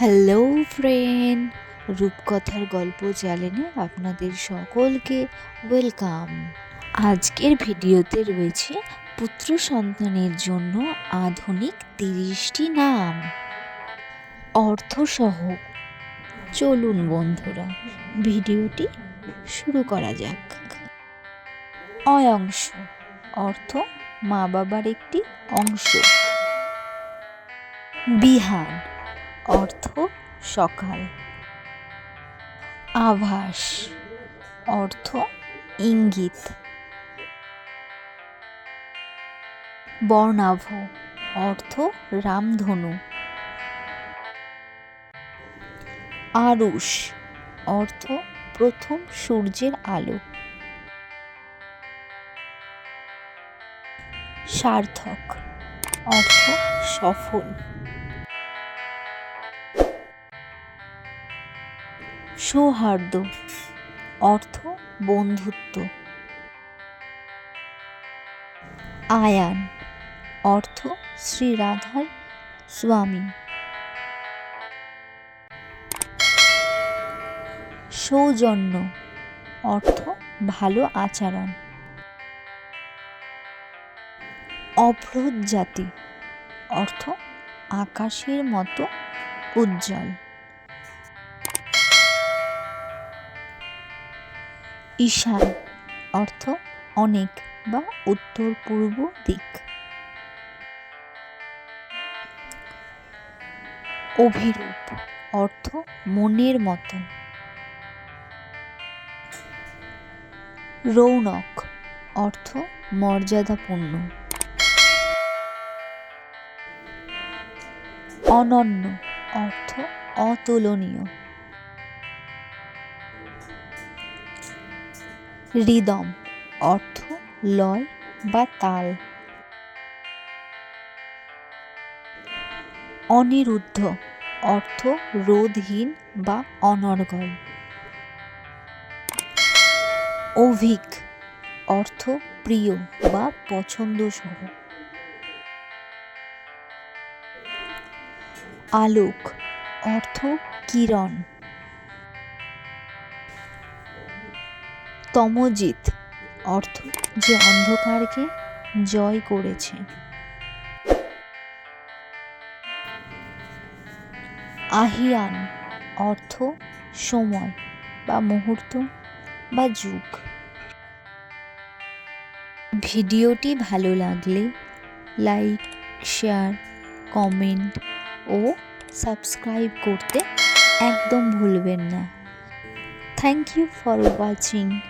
Hello friend, রূপকথার গল্প চ্যানেলে আপনাদের সকলকে ওয়েলকাম। আজকের ভিডিওতে রয়েছে পুত্র সন্তানের জন্য আধুনিক তিরিশটি নাম। অর্থসহ। চলুন বন্ধুরা, ভিডিওটি শুরু করা যাক। অয়ংশ অর্থ মা বাবার একটি অংশ। বিহান অর্থ সকাল। আভাস, অর্থ ইঙ্গিত। বর্ণাভ, অর্থ রামধনু। আরুষ, অর্থ প্রথম সূর্যের আলো। সার্থক, অর্থ সফল। সৌহার্দ্য, অর্থ, বন্ধুত্ব। আয়ান, অর্থ শ্রী রাধার স্বামী। সৌজন্য, অর্থ, ভালো আচরণ। অভ্রত জাতি অর্থ, আকাশের মতো উজ্জ্বল। ঈশান। অর্থ অনেক বা উত্তর পূর্ব দিক। অভিরূপ। অর্থ মনের মতো। রৌনক। অর্থ মর্যাদাপূর্ণ। অনন্য। অর্থ অতুলনীয়। রিদম অর্থ, লয় বা তাল। অনিরুদ্ধ, অর্থ, রোধহীন বা অনর্গল। অভিক, অর্থ, প্রিয় বা পছন্দসহ। আলোক, অর্থ, কিরণ। তমজিৎ। অর্থ, যে অন্ধকারকে জয় করেছে। আহিয়ান, অর্থ, সময় বা মুহূর্ত বা যুগ। ভিডিওটি ভালো লাগলে লাইক, শেয়ার, কমেন্ট ও সাবস্ক্রাইব করতে একদম ভুলবেন না। Thank you for watching.